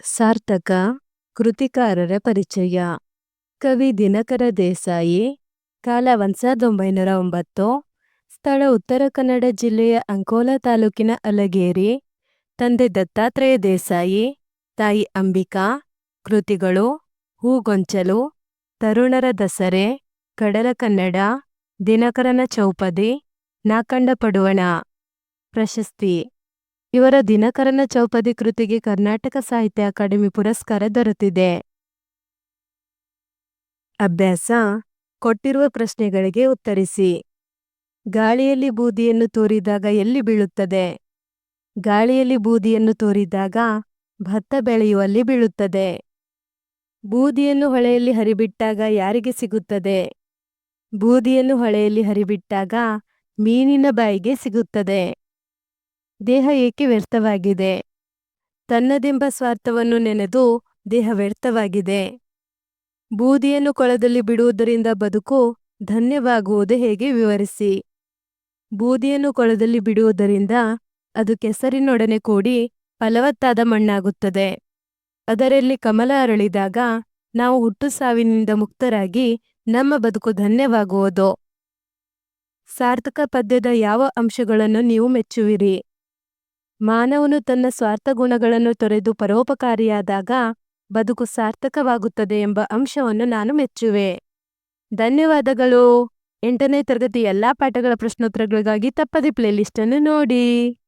ಸಾರ್ಥಕ ಕೃತಿಕಾರರ ಪರಿಚಯ. ಕವಿ ದಿನಕರ ದೇಸಾಯಿ, ಕಾಲ ಒಂದು ಸಾವಿರದ ಒಂಬೈನೂರ ಒಂಬತ್ತು ಸ್ಥಳ ಉತ್ತರ ಕನ್ನಡ ಜಿಲ್ಲೆಯ ಅಂಕೋಲಾ ತಾಲೂಕಿನ ಅಲಗೇರಿ, ತಂದೆ ದತ್ತಾತ್ರೇಯ ದೇಸಾಯಿ, ತಾಯಿ ಅಂಬಿಕಾ, ಕೃತಿಗಳು ಹೂಗೊಂಚಲು, ತರುಣರ ದಸರೆ, ಕಡಲ ಕನ್ನಡ, ದಿನಕರನ ಚೌಪದಿ, ನಾಕಂಡ ಪಡುವಣ. ಪ್ರಶಸ್ತಿ ಇವರ ದಿನಕರನ ಚೌಪದಿ ಕೃತಿಗೆ ಕರ್ನಾಟಕ ಸಾಹಿತ್ಯ ಅಕಾಡೆಮಿ ಪುರಸ್ಕಾರ ದೊರೆತಿದೆ. ಅಭ್ಯಾಸ, ಕೊಟ್ಟಿರುವ ಪ್ರಶ್ನೆಗಳಿಗೆ ಉತ್ತರಿಸಿ. ಗಾಳಿಯಲ್ಲಿ ಬೂದಿಯನ್ನು ತೋರಿದಾಗ ಎಲ್ಲಿ ಬೀಳುತ್ತದೆ? ಗಾಳಿಯಲ್ಲಿ ಬೂದಿಯನ್ನು ತೋರಿದಾಗ ಭತ್ತ ಬೆಳೆಯುವಲ್ಲಿ ಬೀಳುತ್ತದೆ? ಬೂದಿಯನ್ನು ಹೊಳೆಯಲ್ಲಿ ಹರಿಬಿಟ್ಟಾಗ ಯಾರಿಗೆ ಸಿಗುತ್ತದೆ? ಬೂದಿಯನ್ನು ಹೊಳೆಯಲ್ಲಿ ಹರಿಬಿಟ್ಟಾಗ ಮೀನಿನ ಬಾಯಿಗೆ ಸಿಗುತ್ತದೆ. ದೇಹ ಏಕೆ ವ್ಯರ್ಥವಾಗಿದೆ? ತನ್ನದೆಂಬ ಸ್ವಾರ್ಥವನ್ನು ನೆನೆದು ದೇಹ ವ್ಯರ್ಥವಾಗಿದೆ. ಬೂದಿಯನ್ನು ಕೊಳದಲ್ಲಿ ಬಿಡುವುದರಿಂದ ಬದುಕು ಧನ್ಯವಾಗುವುದು ಹೇಗೆ ವಿವರಿಸಿ? ಬೂದಿಯನ್ನು ಕೊಳದಲ್ಲಿ ಬಿಡುವುದರಿಂದ ಅದು ಕೆಸರಿನೊಡನೆ ಕೂಡಿ ಫಲವತ್ತಾದ ಮಣ್ಣಾಗುತ್ತದೆ. ಅದರಲ್ಲಿ ಕಮಲ ಅರಳಿದಾಗ ನಾವು ಹುಟ್ಟು ಸಾವಿನಿಂದ ಮುಕ್ತರಾಗಿ ನಮ್ಮ ಬದುಕು ಧನ್ಯವಾಗುವುದು. ಸಾರ್ಥಕ ಪದ್ಯದ ಯಾವ ಅಂಶಗಳನ್ನು ನೀವು ಮೆಚ್ಚುವಿರಿ? ಮಾನವನು ತನ್ನ ಸ್ವಾರ್ಥ ಗುಣಗಳನ್ನು ತೊರೆದು ಪರೋಪಕಾರಿಯಾದಾಗ ಬದುಕು ಸಾರ್ಥಕವಾಗುತ್ತದೆ ಎಂಬ ಅಂಶವನ್ನು ನಾನು ಮೆಚ್ಚುವೆ. ಧನ್ಯವಾದಗಳು. ಎಂಟನೇ ತರಗತಿ ಎಲ್ಲಾ ಪಾಠಗಳ ಪ್ರಶ್ನೋತ್ತರಗಳಿಗಾಗಿ ತಪ್ಪದೆ ಪ್ಲೇಲಿಸ್ಟನ್ನು ನೋಡಿ.